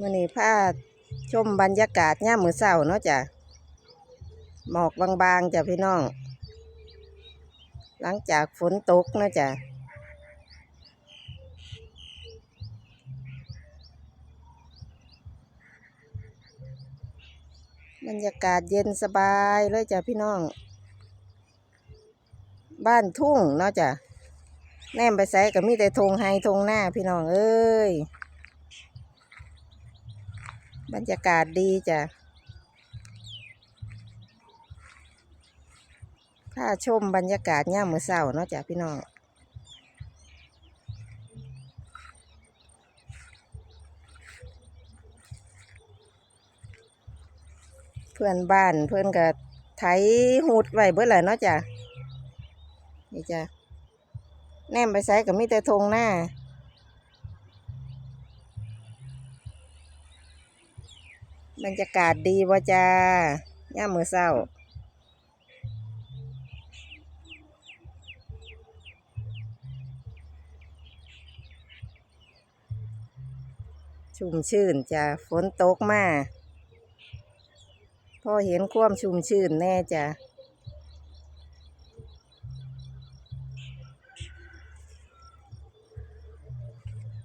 มื่อนี้พาชมบรรยากาศย่ามมือเศร้าเนาะจ้ะหมอกบางๆจ้ะพี่น้อง หลังจากฝนตกเนาะจ้ะบรรยากาศเย็นสบายเลยจ้ะพี่น้อง บ้านทุ่งเนาะจ้ะแนมไปใส่ก็มีแต่ทงไฮทงหน้าพี่น้องเอ้ย บรรยากาศดีจ้ะถ้าชมบรรยากาศย่ามมือเช้าเนาะจ้ะพี่น้องเพื่อนบ้านเพื่อนก็ไถหูดไว้เบิดแหละเนาะจ้ะนี่จ้ะแนมไปใส่ก็มีแต่ทงหน้า บรรยากาศดีบ่จ้าย่ามือเศร้า ชุ่มชื่นจ้ะฝนตกมาพอเห็นความชุ่มชื่นแน่จ้ะ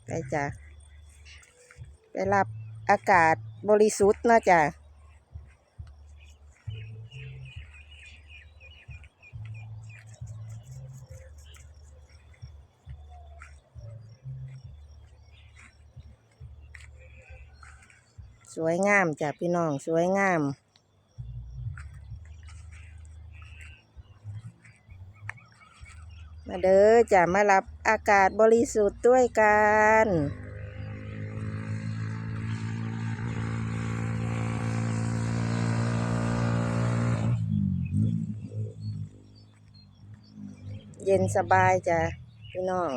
ไปจ้ะไปรับอากาศ บริสุทธิ์นาะจ้ะสวยงามจ้ะพี่น้องสวยงาม มาเด้อจ้ะมารับอากาศบริสุทธิ์ด้วยกัน เย็นสบายจ้ะพี่น้อง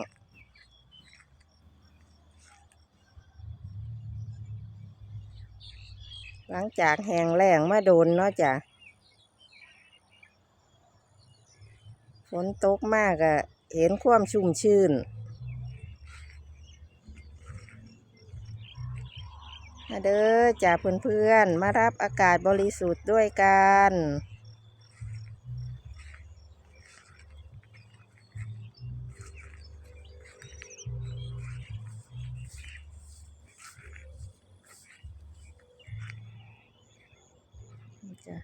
หลังจากแห้งแล้งมาโดนเนาะจ้ะฝนตกมากอะเห็นความชุ่มชื่นมาเด้อจ้าเพื่อนๆ มารับอากาศบริสุทธิ์ด้วยกัน 맞.